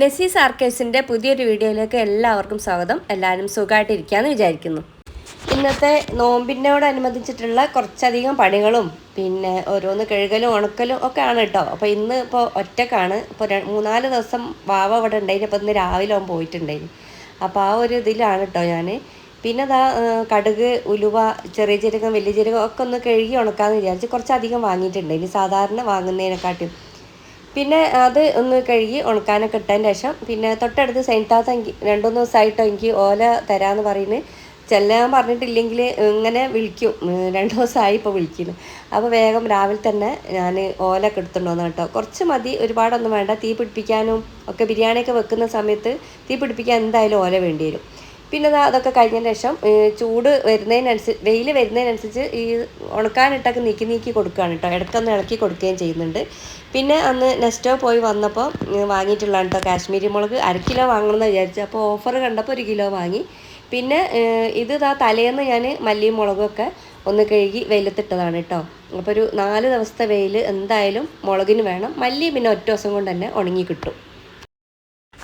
നെസീസ് ആർക്കേവ്സിന്റെ പുതിയൊരു വീഡിയോയിലേക്ക് എല്ലാവർക്കും സ്വാഗതം. എല്ലാവരും സുഖമായിട്ടിരിക്കുകയെന്ന് വിചാരിക്കുന്നു. ഇന്നത്തെ നോമ്പിനോടനുബന്ധിച്ചിട്ടുള്ള കുറച്ചധികം പണികളും പിന്നെ ഓരോന്ന് കഴുകലും ഉണക്കലും ഒക്കെ ആണ് കേട്ടോ. അപ്പോൾ ഇന്ന് ഇപ്പോൾ ഒറ്റക്കാണ്. ഇപ്പോൾ മൂന്നാൽ ദിവസം വാവ അവിടെ ഉണ്ടായിന്. അപ്പോൾ ഇന്ന് രാവിലെ അവൻ പോയിട്ടുണ്ടായിന്. അപ്പോൾ ആ ഒരു ഇതിലാണ് കേട്ടോ ഞാൻ പിന്നെ അതാ കടുക് ഉലുവ ചെറിയ ജീരകം വലിയ ജീരകം ഒക്കെ ഒന്ന് കഴുകി ഉണക്കാമെന്ന് വിചാരിച്ച് കുറച്ചധികം വാങ്ങിയിട്ടുണ്ട് ഇനി സാധാരണ വാങ്ങുന്നതിനെക്കാട്ടും പിന്നെ അത് ഒന്ന് കഴുകി ഉണക്കാനൊക്കെ ഇട്ടതിന് ശേഷം പിന്നെ തൊട്ടടുത്ത് സെന്റാത്ത എനിക്ക് രണ്ടുമൂന്ന് ദിവസമായിട്ടോ എനിക്ക് ഓല തരാമെന്ന് പറയുന്നത് ചെല്ലാൻ പറഞ്ഞിട്ടില്ലെങ്കിൽ ഇങ്ങനെ വിളിക്കും. രണ്ടു ദിവസമായി ഇപ്പോൾ വിളിക്കുന്നു. അപ്പോൾ വേഗം രാവിലെ തന്നെ ഞാൻ ഓലൊക്കെ എടുത്തുകൊണ്ട് വന്നു കേട്ടോ. കുറച്ച് മതി ഒരുപാടൊന്നും വേണ്ട. തീ പിടിപ്പിക്കാനും ഒക്കെ ബിരിയാണിയൊക്കെ വെക്കുന്ന സമയത്ത് തീ പിടിപ്പിക്കാൻ എന്തായാലും ഓല വേണ്ടി വരും. പിന്നെ അതൊക്കെ കഴിഞ്ഞതിന് ശേഷം ചൂട് വരുന്നതിനനുസരിച്ച് വെയിൽ വരുന്നതിനനുസരിച്ച് ഈ ഉണക്കാനിട്ടൊക്കെ നീക്കി നീക്കി കൊടുക്കുകയാണ് കേട്ടോ. ഇടയ്ക്കൊന്ന് ഇളക്കി കൊടുക്കുകയും ചെയ്യുന്നുണ്ട്. പിന്നെ അന്ന് നെസ്റ്റോ പോയി വന്നപ്പോൾ വാങ്ങിയിട്ടുള്ളതാണ് കേട്ടോ കാശ്മീരി മുളക്. അര കിലോ വാങ്ങണമെന്ന് വിചാരിച്ചു. അപ്പോൾ ഓഫർ കണ്ടപ്പോൾ ഒരു കിലോ വാങ്ങി. പിന്നെ ഇത് ദാ തലേന്ന് ഞാൻ മല്ലിയും മുളകൊക്കെ ഒന്ന് കഴുകി വെയിലത്തിട്ടതാണ് കേട്ടോ. അപ്പോൾ ഒരു നാല് ദിവസത്തെ വെയിൽ എന്തായാലും മുളകിന് വേണം. മല്ലി പിന്നെ ഒറ്റ ദിവസം കൊണ്ട് തന്നെ ഉണങ്ങി കിട്ടും.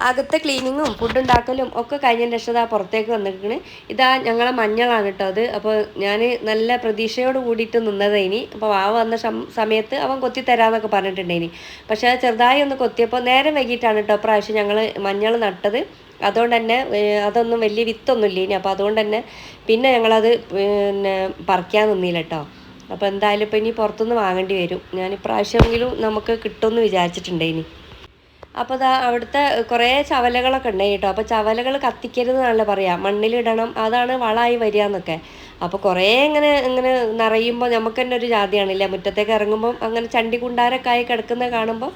അകത്തെ ക്ലീനിങ്ങും ഫുഡ് ഉണ്ടാക്കലും ഒക്കെ കഴിഞ്ഞതിന് ശേഷം പുറത്തേക്ക് വന്നിരിക്കണ്. ഇതാ ഞങ്ങളെ മഞ്ഞളാണ് കേട്ടോ അത്. അപ്പോൾ ഞാൻ നല്ല പ്രതീക്ഷയോട് കൂടിയിട്ട് നിന്നതേനി അപ്പോൾ വാവ വന്ന സമയത്ത് അവൻ കൊത്തി തരാമെന്നൊക്കെ പറഞ്ഞിട്ടുണ്ടേനി പക്ഷേ അത് ചെറുതായി ഒന്ന് കൊത്തിയപ്പോൾ നേരം വൈകിട്ടാണ് കേട്ടോ പ്രാവശ്യം ഞങ്ങൾ മഞ്ഞൾ നട്ടത്. അതുകൊണ്ട് തന്നെ അതൊന്നും വലിയ വിത്തൊന്നും ഇല്ല ഇനി അപ്പോൾ അതുകൊണ്ട് തന്നെ പിന്നെ ഞങ്ങളത് പിന്നെ പറിക്കാൻ നിന്നില്ല കേട്ടോ. അപ്പോൾ എന്തായാലും ഇപ്പോൾ ഇനി പുറത്തുനിന്ന് വാങ്ങേണ്ടി വരും. ഞാൻ ഇപ്രാവശ്യമെങ്കിലും നമുക്ക് കിട്ടുമെന്ന് വിചാരിച്ചിട്ടുണ്ടേനി അപ്പോൾ ദാ അവിടുത്തെ കുറേ ചവലകളൊക്കെ ഉണ്ടായി കേട്ടോ. അപ്പോൾ ചവലകൾ കത്തിക്കരുത് എന്നല്ല പറയാ. മണ്ണിലിടണം അതാണ് വളമായി വരിക എന്നൊക്കെ. അപ്പോൾ കുറേ ഇങ്ങനെ ഇങ്ങനെ നിറയുമ്പോൾ നമുക്ക് തന്നെ ഒരു ജാതിയാണല്ലേ? മുറ്റത്തേക്ക് ഇറങ്ങുമ്പോൾ അങ്ങനെ ചണ്ടി കുണ്ടാരൊക്കെ ആയി കിടക്കുന്നത് കാണുമ്പോൾ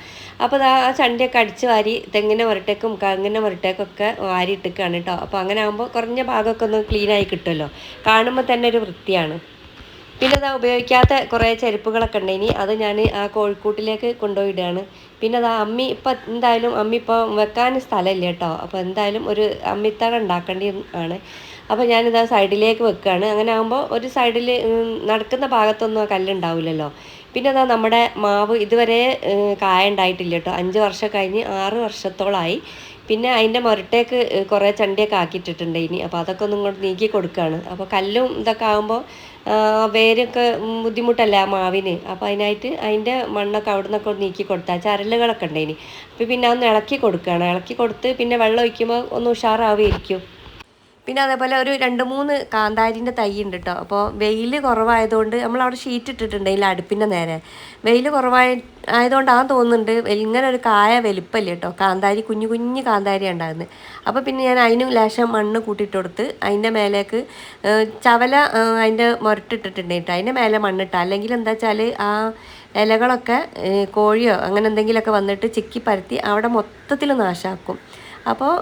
അപ്പോൾ ദാ ആ ചണ്ടിയൊക്കെ അടിച്ച് വാരി തെങ്ങിന്റെ മുരട്ടേക്കും കങ്ങിന്റെ മുരട്ടേക്കൊക്കെ വാരി ഇട്ടിക്കാണ് കേട്ടോ. അപ്പോൾ അങ്ങനെ ആകുമ്പോൾ കുറഞ്ഞ ഭാഗമൊക്കെ ഒന്ന് ക്ലീനായി കിട്ടുമല്ലോ. കാണുമ്പോൾ തന്നെ ഒരു വൃത്തിയാണ്. പിന്നെ അതാ ഉപയോഗിക്കാത്ത കുറേ ചെരുപ്പുകളൊക്കെ ഉണ്ട് ഇനി. അത് ഞാൻ ആ കോഴിക്കൂട്ടിലേക്ക് കൊണ്ടുപോയിടുകയാണ് പിന്നെ അതാ അമ്മി ഇപ്പം എന്തായാലും അമ്മി ഇപ്പം വെക്കാൻ സ്ഥലമില്ല കേട്ടോ. അപ്പോൾ എന്തായാലും ഒരു അമ്മിത്തറ ഉണ്ടാക്കേണ്ടി ആണ്. അപ്പോൾ ഞാനിതാ സൈഡിലേക്ക് വെക്കുകയാണ് അങ്ങനെ ആകുമ്പോൾ ഒരു സൈഡിൽ നടക്കുന്ന ഭാഗത്തൊന്നും ആ കല്ലുണ്ടാവില്ലല്ലോ പിന്നെ അതാ നമ്മുടെ മാവ് ഇതുവരെ കായ ഉണ്ടായിട്ടില്ല കേട്ടോ. അഞ്ച് വർഷം കഴിഞ്ഞ് ആറ് വർഷത്തോളമായി പിന്നെ അതിന്റെ മുരട്ടേക്ക് കുറേ ചണ്ടിയൊക്കെ ആക്കിയിട്ടിട്ടുണ്ട് ഇനി. അപ്പോൾ അതൊക്കെ ഒന്നും ഇങ്ങോട്ട് നീക്കി കൊടുക്കുകയാണ് അപ്പോൾ കല്ലും ഇതൊക്കെ ആകുമ്പോൾ വേരൊക്കെ ബുദ്ധിമുട്ടല്ല ആ മാവിന്. അപ്പോൾ അതിനായിട്ട് അതിന്റെ മണ്ണൊക്കെ അവിടെ നിന്നൊക്കെ ഒന്ന് നീക്കി കൊടുത്താൽ ചരലുകളൊക്കെ ഉണ്ട് ഇനി. അപ്പോൾ പിന്നെ അതൊന്ന് ഇളക്കി കൊടുക്കുകയാണ് ഇളക്കി കൊടുത്ത് പിന്നെ വെള്ളം ഒഴിക്കുമ്പോൾ ഒന്ന് ഉഷാറാവുമായിരിക്കും പിന്നെ അതേപോലെ ഒരു രണ്ട് മൂന്ന് കാന്താരിന്റെ തൈ ഉണ്ട് കേട്ടോ അപ്പോൾ വെയിൽ കുറവായതുകൊണ്ട് നമ്മൾ അവിടെ ഷീറ്റ് ഇട്ടിട്ടുണ്ട് ഇതിൽ അടുപ്പിന്റെ നേരെ. വെയിൽ കുറവായ ആയതുകൊണ്ടാണ് തോന്നുന്നുണ്ട് ഇങ്ങനെ ഒരു കായ വലിപ്പല്ലേ കേട്ടോ കാന്താരി കുഞ്ഞു കുഞ്ഞു കാന്താരി ഉണ്ടാകുന്നത് അപ്പോൾ പിന്നെ ഞാൻ അതിനും ലേശം മണ്ണ് കൂട്ടിയിട്ട് കൊടുത്ത് അതിന്റെ മേലേക്ക് ചവല അതിന്റെ മുരട്ടിട്ടിട്ടുണ്ട് കേട്ടോ അതിന്റെ മേലെ മണ്ണിട്ട. അല്ലെങ്കിൽ എന്താ വെച്ചാൽ ആ ഇലകളൊക്കെ കോഴിയോ അങ്ങനെ എന്തെങ്കിലുമൊക്കെ വന്നിട്ട് ചിക്കി പരത്തി അവിടെ മൊത്തത്തിൽ നാശാക്കും. അപ്പോൾ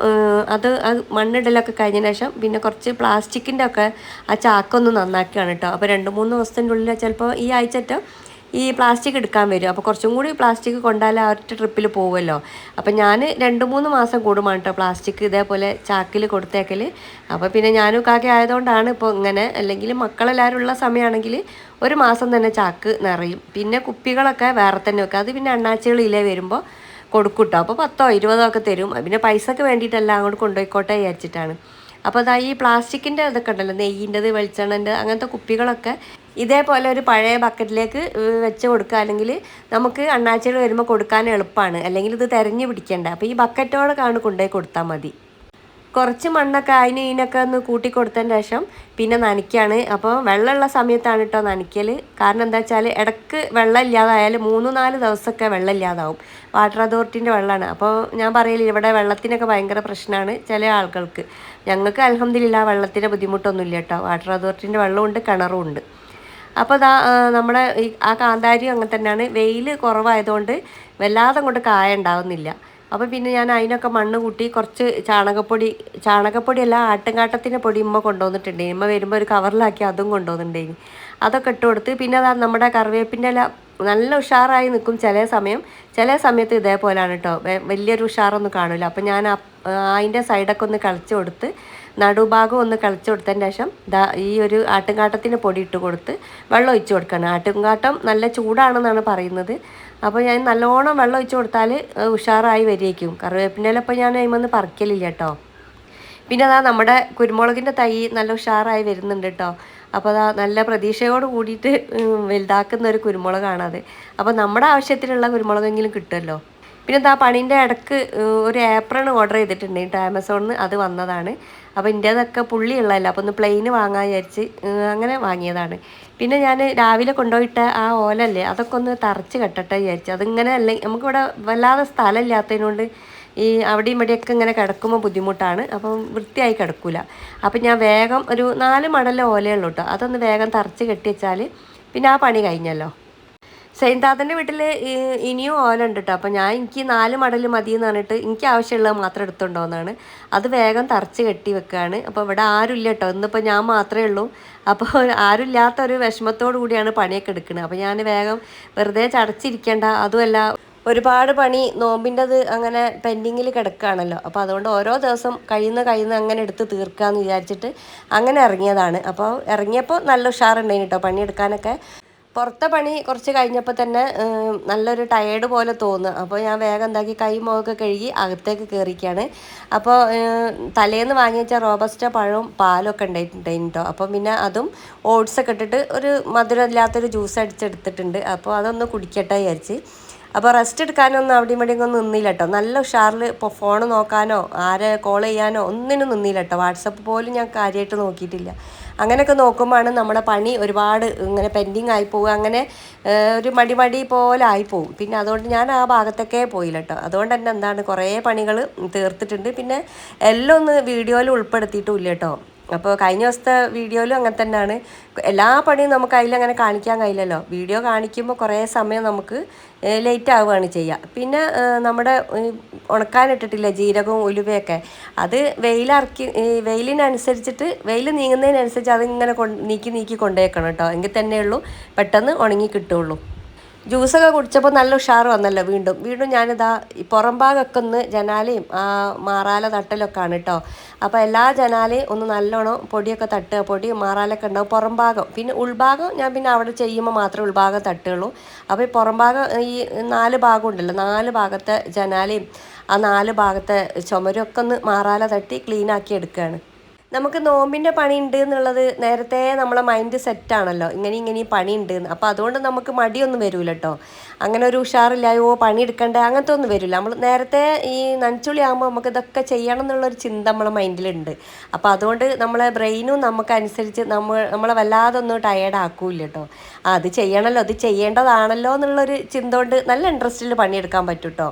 അത് മണ്ണിടലൊക്കെ കഴിഞ്ഞ ശേഷം പിന്നെ കുറച്ച് പ്ലാസ്റ്റിക്കിന്റെ ഒക്കെ ആ ചാക്കൊന്ന് നന്നാക്കിയാണ് കേട്ടോ അപ്പോൾ രണ്ട് മൂന്ന് ദിവസത്തിന്റെ ഉള്ളിൽ ചിലപ്പോൾ ഈ ആഴ്ചറ്റ ഈ പ്ലാസ്റ്റിക് എടുക്കാൻ വരും. അപ്പോൾ കുറച്ചും കൂടി പ്ലാസ്റ്റിക് കൊണ്ടാൽ ആ ഒറ്റ ട്രിപ്പിൽ പോകുമല്ലോ അപ്പോൾ ഞാൻ രണ്ട് മൂന്ന് മാസം കൂടുമാണ് കേട്ടോ പ്ലാസ്റ്റിക് ഇതേപോലെ ചാക്കിൽ കൊടുത്തേക്കൽ അപ്പോൾ പിന്നെ ഞാനും കാക്ക ആയതുകൊണ്ടാണ് ഇപ്പോൾ ഇങ്ങനെ അല്ലെങ്കിൽ മക്കളെല്ലാവരും ഉള്ള സമയമാണെങ്കിൽ ഒരു മാസം തന്നെ ചാക്ക് നിറയും. പിന്നെ കുപ്പികളൊക്കെ വേറെ തന്നെ വെക്കുക അത് പിന്നെ അണ്ണാച്ചകളിലേ വരുമ്പോൾ കൊടുക്കും കേട്ടോ അപ്പോൾ പത്തോ ഇരുപതോ ഒക്കെ തരും. പിന്നെ പൈസക്ക് വേണ്ടിയിട്ടല്ല അങ്ങോട്ട് കൊണ്ടുപോയിക്കോട്ടെ വിചാരിച്ചിട്ടാണ്. അപ്പോൾ അതാ ഈ പ്ലാസ്റ്റിക്കിന്റെ ഇതൊക്കെ ഉണ്ടല്ലോ നെയ്യിന്റെത് വെളിച്ചെണ്ണന്റെ അങ്ങനത്തെ കുപ്പികളൊക്കെ ഇതേപോലെ ഒരു പഴയ ബക്കറ്റിലേക്ക് വെച്ച് കൊടുക്കുക അല്ലെങ്കിൽ നമുക്ക് അണ്ണാച്ചികൾ വരുമ്പോൾ കൊടുക്കാൻ എളുപ്പമാണ് അല്ലെങ്കിൽ ഇത് തിരഞ്ഞു പിടിക്കേണ്ട. അപ്പോൾ ഈ ബക്കറ്റോടെ കാണു കൊണ്ടുപോയി കൊടുത്താൽ മതി. കുറച്ച് മണ്ണൊക്കെ അതിന് ഇതിനൊക്കെ ഒന്ന് കൂട്ടി കൊടുത്തതിന് ശേഷം പിന്നെ നനയ്ക്കുകയാണ് അപ്പോൾ വെള്ളമുള്ള സമയത്താണ് കേട്ടോ നനയ്ക്കൽ കാരണം എന്താ വെച്ചാൽ ഇടയ്ക്ക് വെള്ളം ഇല്ലാതായാൽ മൂന്ന് നാല് ദിവസമൊക്കെ വെള്ളം ഇല്ലാതാവും. വാട്ടർ അതോറിറ്റിന്റെ വെള്ളമാണ്. അപ്പോൾ ഞാൻ പറയില്ല ഇവിടെ വെള്ളത്തിനൊക്കെ ഭയങ്കര പ്രശ്നമാണ് ചില ആളുകൾക്ക്. ഞങ്ങൾക്ക് അലഹമ്മദില്ല വെള്ളത്തിന്റെ ബുദ്ധിമുട്ടൊന്നുമില്ല കേട്ടോ. വാട്ടർ അതോറിറ്റിന്റെ വെള്ളമുണ്ട് കിണറും ഉണ്ട് അപ്പോൾ ആ, നമ്മുടെ ആ കാന്താരിയും അങ്ങനെ തന്നെയാണ്. വെയിൽ കുറവായതുകൊണ്ട് വല്ലാതെ അങ്ങോട്ട് കായ ഉണ്ടാവുന്നില്ല. അപ്പോൾ പിന്നെ ഞാൻ അതിനൊക്കെ മണ്ണ് കൂട്ടി കുറച്ച് ചാണകപ്പൊടി ചാണകപ്പൊടിയല്ല ആട്ടുംകാട്ടത്തിന്റെ പൊടി ഉമ്മ കൊണ്ടുവന്നിട്ടുണ്ട് ഉമ്മ വരുമ്പോൾ ഒരു കവറിലാക്കി അതും കൊണ്ടുവന്നിട്ടുണ്ടേനി അതൊക്കെ ഇട്ട് കൊടുത്ത് പിന്നെ അതാ നമ്മുടെ കറിവേപ്പിന്റെ ഇല നല്ല ഉഷാറായി നിൽക്കും ചില സമയം. ചില സമയത്ത് ഇതേപോലെയാണ് കേട്ടോ വലിയൊരു ഉഷാറൊന്നും കാണില്ല. അപ്പം ഞാൻ അതിന്റെ സൈഡൊക്കെ ഒന്ന് കളിച്ചു കൊടുത്ത് നടുഭാഗം ഒന്ന് കളിച്ചു കൊടുത്തതിന് ശേഷം ദാ ഈ ഒരു ആട്ടുംകാട്ടത്തിന് പൊടി ഇട്ട് കൊടുത്ത് വെള്ളം ഒഴിച്ചു കൊടുക്കണം. ആട്ടുംകാട്ടം നല്ല ചൂടാണെന്നാണ് പറയുന്നത്. അപ്പോൾ ഞാൻ നല്ലോണം വെള്ളം ഒഴിച്ച് കൊടുത്താൽ ഉഷാറായി വരികയും കറിവേപ്പിന്റെ ഞാൻ അതിമൊന്ന് പറിക്കലില്ല കേട്ടോ പിന്നെ അതാ നമ്മുടെ കുരുമുളകിന്റെ തൈ നല്ല ഉഷാറായി വരുന്നുണ്ട് കേട്ടോ അപ്പോൾ അതാ നല്ല പ്രതീക്ഷയോട് കൂടിയിട്ട് വലുതാക്കുന്ന ഒരു കുരുമുളകാണ് അത്. അപ്പോൾ നമ്മുടെ ആവശ്യത്തിനുള്ള കുരുമുളകെങ്കിലും കിട്ടുമല്ലോ പിന്നെ എന്താ പണീന്റെ ഇടയ്ക്ക് ഒരു ഏപ്രൺ ഓർഡർ ചെയ്തിട്ടുണ്ട്. കേട്ടോ ആമസോണിൽ നിന്ന് അത് വന്നതാണ്. അപ്പോൾ ഇന്റേതൊക്കെ പുള്ളിയുള്ളതല്ല. അപ്പോൾ ഒന്ന് പ്ലെയിന് വാങ്ങാൻ വിചാരിച്ച് അങ്ങനെ വാങ്ങിയതാണ്. പിന്നെ ഞാൻ രാവിലെ കൊണ്ടുപോയിട്ട ആ ഓലല്ലേ അതൊക്കെ ഒന്ന് തറച്ച് കെട്ടട്ടെ വിചാരിച്ചു. അതിങ്ങനെ അല്ലേ നമുക്കിവിടെ വല്ലാതെ സ്ഥലമില്ലാത്തതിനോണ്ട് ഈ അവിടെയും ഇവിടെയൊക്കെ ഇങ്ങനെ കിടക്കുമ്പോൾ ബുദ്ധിമുട്ടാണ്. അപ്പം വൃത്തിയായി കിടക്കൂല. അപ്പം ഞാൻ വേഗം ഒരു നാല് മടല ഓലയുള്ളൂ കേട്ടോ അതൊന്ന് വേഗം തറച്ച് കെട്ടി വെച്ചാൽ പിന്നെ ആ പണി കഴിഞ്ഞല്ലോ. സെയിൻതാത്തന്റെ വീട്ടിൽ ഇനിയും ഓല ഉണ്ട് കേട്ടോ അപ്പം ഞാൻ എനിക്ക് നാല് മടൽ മതി എന്ന് പറഞ്ഞിട്ട് എനിക്ക് ആവശ്യമുള്ളത് മാത്രം എടുത്തുണ്ടോയെന്നാണ് അത് വേഗം തറച്ച് കെട്ടി വെക്കുകയാണ് അപ്പോൾ ഇവിടെ ആരുമില്ല കേട്ടോ ഇന്നിപ്പോൾ ഞാൻ മാത്രമേ ഉള്ളൂ. അപ്പോൾ ആരുമില്ലാത്ത ഒരു വിഷമത്തോടു കൂടിയാണ് പണിയൊക്കെ എടുക്കുന്നത് അപ്പോൾ ഞാൻ വേഗം വെറുതെ ചടച്ചിരിക്കേണ്ട. അതുമല്ല ഒരുപാട് പണി നോമ്പിന്റെത് അങ്ങനെ പെൻഡിങ്ങിൽ കിടക്കുകയാണല്ലോ. അപ്പോൾ അതുകൊണ്ട് ഓരോ ദിവസം കഴിയുന്ന കഴിയുന്ന അങ്ങനെ എടുത്ത് തീർക്കാമെന്ന് വിചാരിച്ചിട്ട് അങ്ങനെ ഇറങ്ങിയതാണ്. അപ്പോൾ ഇറങ്ങിയപ്പോൾ നല്ല ഉഷാറുണ്ടായിരുന്നു കേട്ടോ പണിയെടുക്കാനൊക്കെ. പുറത്തെ പണി കുറച്ച് കഴിഞ്ഞപ്പോൾ തന്നെ നല്ലൊരു ടയേർഡ് പോലെ തോന്നുക അപ്പോൾ ഞാൻ വേഗം എന്താക്കി കൈ മുഖമൊക്കെ കഴുകി അകത്തേക്ക് കയറിക്കാണ് അപ്പോൾ തലേന്ന് വാങ്ങി വെച്ച റോബസ്റ്റ പഴവും പാലൊക്കെ ഉണ്ടായിട്ടുണ്ടായിരുന്നു കേട്ടോ പിന്നെ അതും ഓട്സൊക്കെ ഇട്ടിട്ട് ഒരു മധുരമില്ലാത്തൊരു ജ്യൂസ് അടിച്ചെടുത്തിട്ടുണ്ട്. അപ്പോൾ അതൊന്ന് കുടിക്കട്ടെ വിചാരിച്ച്. അപ്പോൾ റെസ്റ്റ് എടുക്കാനൊന്നും അവിടെ ഇവിടെയും ഒന്നും നിന്നില്ല കേട്ടോ നല്ല ഉഷാറിൽ ഇപ്പോൾ ഫോൺ നോക്കാനോ ആരെ കോൾ ചെയ്യാനോ ഒന്നിനും നിന്നില്ല കേട്ടോ വാട്സപ്പ് പോലും ഞാൻ കാര്യമായിട്ട് നോക്കിയിട്ടില്ല. അങ്ങനെയൊക്കെ നോക്കുമ്പോഴാണ് നമ്മുടെ പണി ഒരുപാട് ഇങ്ങനെ പെൻഡിങ് ആയി പോവുക. അങ്ങനെ ഒരു മടി മടി പോലെ ആയി പോകും പിന്നെ അതുകൊണ്ട് ഞാൻ ആ ഭാഗത്തൊക്കെ പോയില്ല കേട്ടോ. അതുകൊണ്ട് തന്നെ എന്താണ് കുറേ പണികൾ തീർത്തിട്ടുണ്ട്. പിന്നെ എല്ലാം ഒന്ന് വീഡിയോയിൽ ഉൾപ്പെടുത്തിയിട്ടുമില്ല കേട്ടോ. അപ്പോൾ കഴിഞ്ഞ ദിവസത്തെ വീഡിയോയിലും അങ്ങനെ തന്നെയാണ്. എല്ലാ പണിയും നമുക്ക് അതിലങ്ങനെ കാണിക്കാൻ കഴിയില്ലല്ലോ. വീഡിയോ കാണിക്കുമ്പോൾ കുറേ സമയം നമുക്ക് ലേറ്റ് ആവുകയാണ് ചെയ്യുക. പിന്നെ നമ്മുടെ ഉണക്കാനിട്ടിട്ടില്ല ജീരകവും ഉലുവയൊക്കെ? അത് വെയിലിറക്കി വെയിലിനനുസരിച്ചിട്ട് വെയിൽ നീങ്ങുന്നതിനനുസരിച്ച് അതിങ്ങനെ നീക്കി നീക്കി കൊണ്ടേക്കണം കേട്ടോ. എങ്കിൽ തന്നെയുള്ളൂ. പെട്ടെന്ന് ഉണങ്ങി കിട്ടുള്ളൂ ജ്യൂസൊക്കെ കുടിച്ചപ്പോൾ നല്ല ഉഷാറ് വന്നല്ലോ വീണ്ടും. വീണ്ടും ഞാനിതാ പുറം ഭാഗമൊക്കെ ഒന്ന് ജനാലയും ആ മാറാല തട്ടലൊക്കെ ആണ് കേട്ടോ അപ്പോൾ എല്ലാ ജനാലയും ഒന്ന് നല്ലോണം പൊടിയൊക്കെ തട്ടുക. പൊടി മാറാലൊക്കെ ഉണ്ടാവും പുറം ഭാഗം. പിന്നെ ഉൾഭാഗം ഞാൻ പിന്നെ അവിടെ ചെയ്യുമ്പോൾ മാത്രമേ ഉൾഭാഗം തട്ടുകയുള്ളൂ. അപ്പോൾ ഈ പുറം ഭാഗം ഈ നാല് ഭാഗം ഉണ്ടല്ലോ നാല് ഭാഗത്തെ ജനാലയും ആ നാല് ഭാഗത്തെ ചുമരൊക്കെ ഒന്ന് മാറാല തട്ടി ക്ലീനാക്കി എടുക്കുകയാണ്. നമുക്ക് നോമ്പിന്റെ പണി ഉണ്ട് എന്നുള്ളത് നേരത്തെ നമ്മളെ മൈൻഡ് സെറ്റാണല്ലോ ഇങ്ങനെ ഇങ്ങനെ പണി ഉണ്ട് അപ്പോൾ അതുകൊണ്ട് നമുക്ക് മടിയൊന്നും വരില്ല കേട്ടോ അങ്ങനെ ഒരു ഉഷാറില്ലായോ പണി എടുക്കണ്ടേ അങ്ങനത്തെ ഒന്നും വരില്ല നമ്മൾ നേരത്തെ ഈ നനച്ചുള്ളി ആകുമ്പോൾ നമുക്ക് ഇതൊക്കെ ചെയ്യണം എന്നുള്ളൊരു ചിന്ത നമ്മളെ മൈൻഡിലുണ്ട് അപ്പോൾ അതുകൊണ്ട് നമ്മളെ ബ്രെയിനും നമുക്കനുസരിച്ച് നമ്മൾ നമ്മളെ വല്ലാതെ ഒന്നും ടയേർഡ് ആക്കൂല കേട്ടോ അത് ചെയ്യണമല്ലോ അത് ചെയ്യേണ്ടതാണല്ലോ എന്നുള്ളൊരു ചിന്ത കൊണ്ട് നല്ല ഇൻട്രസ്റ്റിൽ പണിയെടുക്കാൻ പറ്റും കേട്ടോ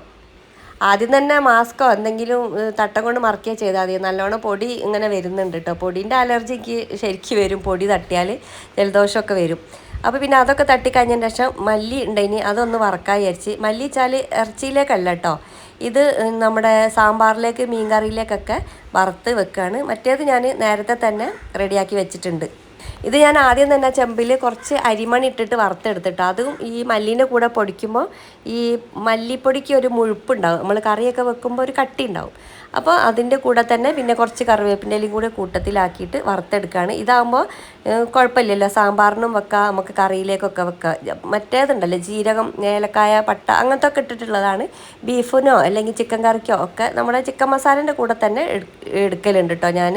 ആദ്യം തന്നെ മാസ്കോ എന്തെങ്കിലും തട്ടം കൊണ്ട് മറക്കുക ചെയ്താൽ മതി. നല്ലോണം പൊടി ഇങ്ങനെ വരുന്നുണ്ട് കേട്ടോ പൊടീന്റെ അലർജിക്ക് ശരിക്കും വരും. പൊടി തട്ടിയാൽ ജലദോഷമൊക്കെ വരും. അപ്പോൾ പിന്നെ അതൊക്കെ തട്ടിക്കഴിഞ്ഞതിന് ശേഷം മല്ലി ഉണ്ടായിനി അതൊന്ന് വറക്കാൻ വിചാരിച്ച്. മല്ലി വെച്ചാൽ ഇറച്ചിയിലേക്കല്ല കേട്ടോ ഇത് നമ്മുടെ സാമ്പാറിലേക്ക് മീൻ കറിയിലേക്കൊക്കെ വറുത്ത് വെക്കുകയാണ് മറ്റേത് ഞാൻ നേരത്തെ തന്നെ റെഡിയാക്കി വെച്ചിട്ടുണ്ട്. ഇത് ഞാൻ ആദ്യം തന്നെ ചെമ്പിൽ കുറച്ച് അരിമണി ഇട്ടിട്ട് വറുത്തെടുത്തിട്ട്. അതും ഈ മല്ലിന്റെ കൂടെ പൊടിക്കുമ്പോൾ ഈ മല്ലിപ്പൊടിക്ക് ഒരു മുഴുപ്പുണ്ടാവും. നമ്മൾ കറിയൊക്കെ വെക്കുമ്പോൾ ഒരു കട്ടി ഉണ്ടാവും. അപ്പോൾ അതിന്റെ കൂടെ തന്നെ പിന്നെ കുറച്ച് കറിവേപ്പിന്റെ ഇലയും കൂടെ കൂട്ടത്തിലാക്കിയിട്ട് വറുത്തെടുക്കുകയാണ് ഇതാകുമ്പോൾ കുഴപ്പമില്ലല്ലോ. സാമ്പാറിനും വെക്കാം നമുക്ക് കറിയിലേക്കൊക്കെ വെക്കാം. മറ്റേതുണ്ടല്ലോ ജീരകം ഏലക്കായ പട്ട അങ്ങനത്തെ ഒക്കെ ഇട്ടിട്ടുള്ളതാണ്. ബീഫിനോ അല്ലെങ്കിൽ ചിക്കൻ കറിക്കോ ഒക്കെ നമ്മുടെ ചിക്കൻ മസാലേന്റെ കൂടെ തന്നെ എടുക്കലുണ്ട് കേട്ടോ ഞാൻ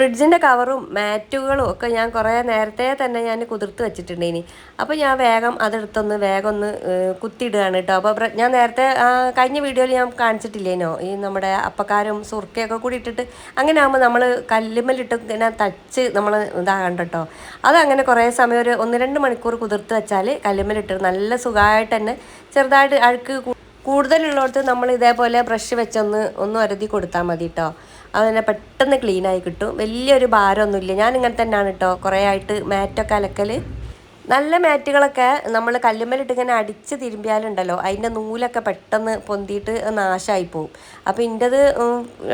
ഫ്രിഡ്ജിന്റെ കവറും മാറ്റുകളും ഒക്കെ ഞാൻ കുറേ നേരത്തെ തന്നെ ഞാൻ കുതിർത്ത് വെച്ചിട്ടുണ്ട് ഇനി അപ്പോൾ ഞാൻ വേഗം അതെടുത്തൊന്ന് വേഗം ഒന്ന് കുത്തിയിടുകയാണ് കേട്ടോ. അപ്പോൾ ഞാൻ നേരത്തെ കഴിഞ്ഞ വീഡിയോയിൽ ഞാൻ കാണിച്ചിട്ടില്ലേനോ? ഈ നമ്മുടെ അപ്പക്കാരും സുർക്കയൊക്കെ കൂടി ഇട്ടിട്ട് അങ്ങനെ ആകുമ്പോൾ നമ്മൾ കല്ലുമ്മലിട്ട് ഇങ്ങനെ തച്ച് നമ്മൾ ഇതാകണ്ട കേട്ടോ. അതങ്ങനെ കുറേ സമയം ഒരു ഒന്ന് രണ്ട് മണിക്കൂർ കുതിർത്ത് വെച്ചാൽ കല്ലുമ്മലിട്ട് നല്ല സുഖമായിട്ട് തന്നെ ചെറുതായിട്ട് അഴുക്ക് കൂടുതലുള്ളിടത്ത് നമ്മൾ ഇതേപോലെ ബ്രഷ് വെച്ചൊന്ന് ഒന്ന് ഒരതി കൊടുത്താൽ മതി കേട്ടോ. അതന്നെ പെട്ടെന്ന് ക്ലീൻ ആയി കിട്ടും. വലിയൊരു ഭാരമൊന്നുമില്ല. ഞാൻ ഇങ്ങനെ തന്നെയാണ് കേട്ടോ കുറേ ആയിട്ട് മാറ്റൊക്കെ അലക്കൽ നല്ല മാറ്റുകളൊക്കെ നമ്മൾ കല്ലുമ്മലിട്ട് ഇങ്ങനെ അടിച്ച് തിരുമ്പിയാലുണ്ടല്ലോ. അതിന്റെ നൂലൊക്കെ പെട്ടെന്ന് പൊന്തിയിട്ട് നാശമായി പോകും അപ്പോൾ ഇന്റെത്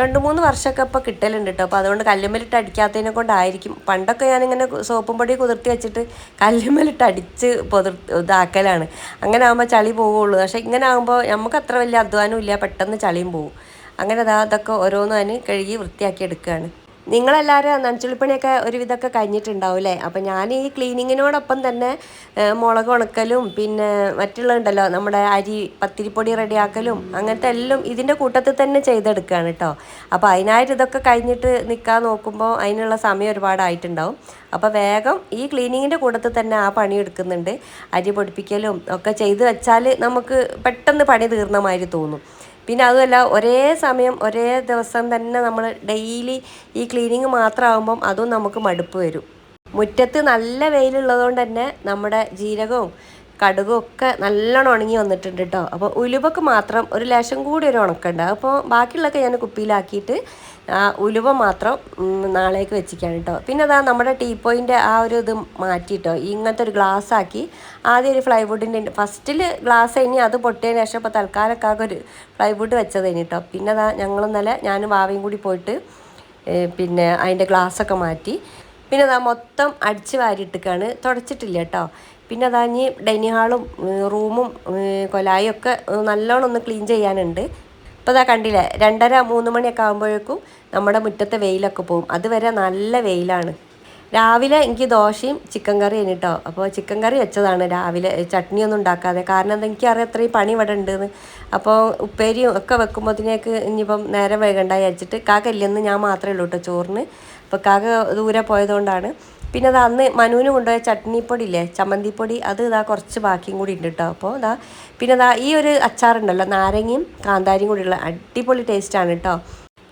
രണ്ട് മൂന്ന് വർഷമൊക്കെ ഇപ്പോൾ കിട്ടലുണ്ട് കേട്ടോ അപ്പോൾ അതുകൊണ്ട് കല്ലുമ്മലിട്ട് അടിക്കാത്തതിനെ കൊണ്ടായിരിക്കും. പണ്ടൊക്കെ ഞാനിങ്ങനെ സോപ്പും പൊടി കുതിർത്തി വെച്ചിട്ട് കല്ലുമ്മലിട്ട് അടിച്ച് പൊതിർ ഇതാക്കലാണ്. അങ്ങനെ ആകുമ്പോൾ ചളി പോവുള്ളൂ. പക്ഷേ ഇങ്ങനെ ആകുമ്പോൾ നമുക്ക് അത്ര വലിയ അധ്വാനം ഇല്ല. പെട്ടെന്ന് ചളിയും പോവും. അങ്ങനെ അതാ അതൊക്കെ ഓരോന്നും അതിന് കഴുകി വൃത്തിയാക്കി എടുക്കുകയാണ്. നിങ്ങളെല്ലാവരും നനച്ചുള്ളിപ്പണിയൊക്കെ ഒരുവിധമൊക്കെ കഴിഞ്ഞിട്ടുണ്ടാവും അല്ലേ? അപ്പം ഞാൻ ഈ ക്ലീനിങ്ങിനോടൊപ്പം തന്നെ മുളക് ഉണക്കലും പിന്നെ മറ്റുള്ളതുണ്ടല്ലോ നമ്മുടെ അരി പത്തിരിപ്പൊടി റെഡിയാക്കലും അങ്ങനത്തെ എല്ലാം ഇതിന്റെ കൂട്ടത്തിൽ തന്നെ ചെയ്തെടുക്കുകയാണ് കേട്ടോ. അപ്പോൾ അതിനായിട്ട് ഇതൊക്കെ കഴിഞ്ഞിട്ട് നിൽക്കാൻ നോക്കുമ്പോൾ അതിനുള്ള സമയം ഒരുപാടായിട്ടുണ്ടാവും. അപ്പോൾ വേഗം ഈ ക്ലീനിങ്ങിന്റെ കൂട്ടത്തിൽ തന്നെ ആ പണി എടുക്കുന്നുണ്ട്. അരി പൊടിപ്പിക്കലും ഒക്കെ ചെയ്ത് വെച്ചാൽ നമുക്ക് പെട്ടെന്ന് പണി തീർന്ന മാതിരി തോന്നും. പിന്നെ അതുമല്ല ഒരേ സമയം ഒരേ ദിവസം തന്നെ നമ്മൾ ഡെയിലി ഈ ക്ലീനിങ് മാത്രമാകുമ്പം അതും നമുക്ക് മടുപ്പ് വരും. മുറ്റത്ത് നല്ല വെയിലുള്ളതുകൊണ്ട് തന്നെ നമ്മുടെ ജീരകവും കടുകും ഒക്കെ നല്ലോണം ഉണങ്ങി വന്നിട്ടുണ്ട് കേട്ടോ അപ്പോൾ ഉലുവക്ക് മാത്രം ഒരു ലേശം കൂടി ഒരു ഉണക്കുണ്ട് അപ്പോൾ ബാക്കിയുള്ളതൊക്കെ ഞാൻ കുപ്പിയിലാക്കിയിട്ട് ഉലുവ മാത്രം നാളേക്ക് വെച്ചിരിക്കുകയാണ് കേട്ടോ പിന്നെ അതാ നമ്മുടെ ടീപ്പോയിന്റെ ആ ഒരു ഇത് മാറ്റിയിട്ടോ. ഇങ്ങനത്തെ ഒരു ഗ്ലാസ് ആക്കി ആദ്യം ഒരു ഫ്ലൈവുഡിന്റെ ഫസ്റ്റിൽ ഗ്ലാസ് ഇനി അത് പൊട്ടിയതിന് ശേഷം ഇപ്പോൾ തൽക്കാലമൊക്കെ ആകെ ഒരു ഫ്ലൈവുഡ് വെച്ചതേനി കേട്ടോ പിന്നെ അതാ നല്ല ഞാനും വാവയും കൂടി പോയിട്ട് പിന്നെ അതിന്റെ ഗ്ലാസ്സൊക്കെ മാറ്റി. പിന്നെ അതാ മൊത്തം അടിച്ച് വാരിയിട്ടേക്കാണ് തുടച്ചിട്ടില്ല കേട്ടോ പിന്നെ അതാ ഇനി ഡൈനിങ് ഹാളും റൂമും കൊലായും ഒക്കെ നല്ലോണം ഒന്ന് ക്ലീൻ ചെയ്യാനുണ്ട്. ഇപ്പോൾ ഇതാ കണ്ടില്ലേ രണ്ടര മൂന്ന് മണിയൊക്കെ ആകുമ്പോഴേക്കും നമ്മുടെ മുറ്റത്തെ വെയിലൊക്കെ പോകും അതുവരെ നല്ല വെയിലാണ്. രാവിലെ എനിക്ക് ദോശയും ചിക്കൻ കറിയും കേട്ടോ. അപ്പോൾ ചിക്കൻ കറി വെച്ചതാണ് രാവിലെ. ചട്നിയൊന്നും ഉണ്ടാക്കാതെ. കാരണം എന്താ എനിക്കറിയാം അത്രയും പണി ഇവിടെ ഉണ്ടെന്ന്. അപ്പോൾ ഉപ്പേരിയും ഒക്കെ വെക്കുമ്പോഴത്തേക്ക് ഇനിയിപ്പം നേരെ വേഗണ്ടായി വിചാരിച്ചിട്ട് കാക്ക ഇല്ലെന്ന് ഞാൻ മാത്രമേ ഉള്ളൂ കേട്ടോ ചോറിന്. അപ്പോൾ കാക്ക ദൂരെ പോയതുകൊണ്ടാണ്. പിന്നെ അത് അന്ന് മനുവിന് കൊണ്ടുപോയ ചട്നിപ്പൊടി ഇല്ലേ ചമ്മന്തിപ്പൊടി അത് ഇതാ കുറച്ച് ബാക്കിയും കൂടി ഉണ്ട് കേട്ടോ. അപ്പോൾ ഇതാ പിന്നെ ഈ ഒരു അച്ചാറുണ്ടല്ലോ നാരങ്ങയും കാന്താരിയും കൂടിയുള്ള അടിപൊളി ടേസ്റ്റാണ് കേട്ടോ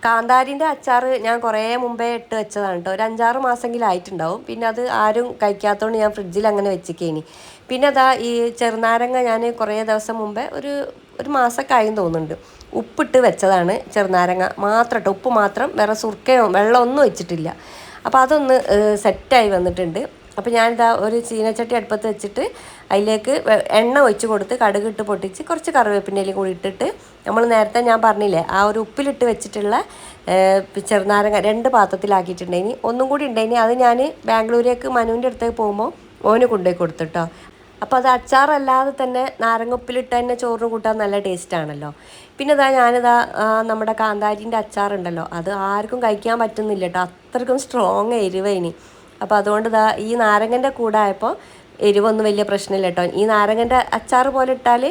കാന്താരിന്റെ അച്ചാർ ഞാൻ കുറേ മുമ്പേ ഇട്ട് വെച്ചതാണ് കേട്ടോ ഒരു അഞ്ചാറ് മാസമെങ്കിലും ആയിട്ടുണ്ടാവും. പിന്നെ അത് ആരും കഴിക്കാത്തതുകൊണ്ട് ഞാൻ ഫ്രിഡ്ജിൽ അങ്ങനെ വെച്ചിക്കേനി. പിന്നെ അതാ ഈ ചെറുനാരങ്ങ ഞാൻ കുറേ ദിവസം മുമ്പേ ഒരു ഒരു മാസമൊക്കെ ആയി തോന്നുന്നുണ്ട്. ഉപ്പിട്ട് വെച്ചതാണ് ചെറുനാരങ്ങ മാത്രം കേട്ടോ ഉപ്പ് മാത്രം വേറെ സുർക്കയോ വെള്ളമൊന്നും വെച്ചിട്ടില്ല അപ്പോൾ അതൊന്ന് സെറ്റായി വന്നിട്ടുണ്ട്. അപ്പോൾ ഞാനിതാ ഒരു ചീനച്ചട്ടി അടുപ്പത്ത് വെച്ചിട്ട് അതിലേക്ക് എണ്ണ ഒഴിച്ച് കൊടുത്ത് കടുകിട്ട് പൊട്ടിച്ച് കുറച്ച് കറിവേപ്പിന്റെ കൂടി ഇട്ടിട്ട് നമ്മൾ നേരത്തെ ഞാൻ പറഞ്ഞില്ലേ ആ ഒരു ഉപ്പിലിട്ട് വെച്ചിട്ടുള്ള ചെറുനാരങ്ങ രണ്ട് പാത്രത്തിലാക്കിയിട്ടുണ്ടെങ്കിൽ ഒന്നും കൂടി ഉണ്ടെങ്കിൽ അത് ഞാൻ ബാംഗ്ലൂരേക്ക് മനുവിന്റെ അടുത്തേക്ക് പോകുമ്പോൾ ഓന് കൊണ്ടുപോയി കൊടുത്തിട്ടോ അപ്പോൾ അത് അച്ചാറല്ലാതെ തന്നെ നാരങ്ങ ഉപ്പിലിട്ട് തന്നെ ചോറിന് കൂട്ടാൻ നല്ല ടേസ്റ്റ് ആണല്ലോ. പിന്നെ ഇതാ ഞാനിതാ നമ്മുടെ കാന്താരിന്റെ അച്ചാറുണ്ടല്ലോ അത് ആർക്കും കഴിക്കാൻ പറ്റുന്നില്ല കേട്ടോ അത്രയ്ക്കും സ്ട്രോങ് എരിവേനി അപ്പോൾ അതുകൊണ്ട് ഇതാ ഈ നാരങ്ങന്റെ കൂടെ ആയപ്പോൾ എരിവൊന്നും വലിയ പ്രശ്നമില്ല കേട്ടോ ഈ നാരങ്ങന്റെ അച്ചാർ പോലെ ഇട്ടാൽ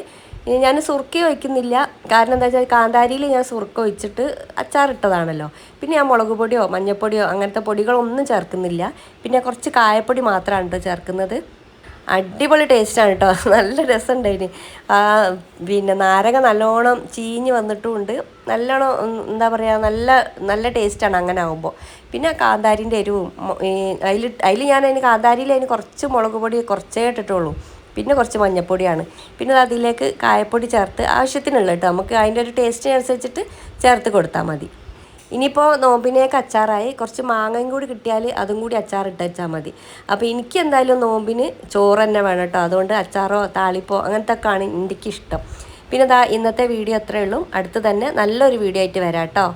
ഞാൻ സുർക്ക ഒഴിക്കുന്നില്ല. കാരണം എന്താ വെച്ചാൽ കാന്താരിയിൽ ഞാൻ സുർക്ക ഒഴിച്ചിട്ട് അച്ചാറിട്ടതാണല്ലോ. പിന്നെ ഞാൻ മുളക് പൊടിയോ മഞ്ഞൾപ്പൊടിയോ അങ്ങനത്തെ പൊടികളൊന്നും ചേർക്കുന്നില്ല. പിന്നെ കുറച്ച് കായപ്പൊടി മാത്രമാണ് കേട്ടോ ചേർക്കുന്നത്. അടിപൊളി ടേസ്റ്റാണ് കേട്ടോ നല്ല രസമുണ്ടായിന് പിന്നെ നാരങ്ങ നല്ലോണം ചീഞ്ഞ് വന്നിട്ടുമുണ്ട് നല്ലോണം എന്താ പറയുക നല്ല നല്ല ടേസ്റ്റാണ് അങ്ങനെ ആകുമ്പോൾ പിന്നെ കാന്താരിന്റെ എരിവും. അതിൽ അതിൽ ഞാൻ അതിന് കാന്താരിയിൽ അതിന് കുറച്ച് മുളക് പൊടി കുറച്ചേ ഇട്ടിട്ടുള്ളൂ. പിന്നെ കുറച്ച് മഞ്ഞൾപ്പൊടിയാണ്. പിന്നെ അതിലേക്ക് കായപ്പൊടി ചേർത്ത് ആവശ്യത്തിനുള്ള കേട്ടോ. നമുക്ക് അതിന്റെ ഒരു ടേസ്റ്റിനനുസരിച്ചിട്ട് ചേർത്ത് കൊടുത്താൽ മതി. ഇനിയിപ്പോൾ നോമ്പിനേക്ക് അച്ചാറായി കുറച്ച് മാങ്ങയും കൂടി കിട്ടിയാൽ അതും കൂടി അച്ചാർ വെച്ചാൽ മതി. അപ്പോൾ എനിക്ക് എന്തായാലും നോമ്പിന് ചോറ് തന്നെ വേണം കേട്ടോ. അതുകൊണ്ട് അച്ചാറോ താളിപ്പോ അങ്ങനത്തെ ഒക്കെ ആണ് എനിക്ക് ഇഷ്ടം പിന്നെ ഇന്നത്തെ വീഡിയോ അത്രയേ ഉള്ളൂ. അടുത്ത് തന്നെ നല്ലൊരു വീഡിയോ ആയിട്ട് വരാം കേട്ടോ.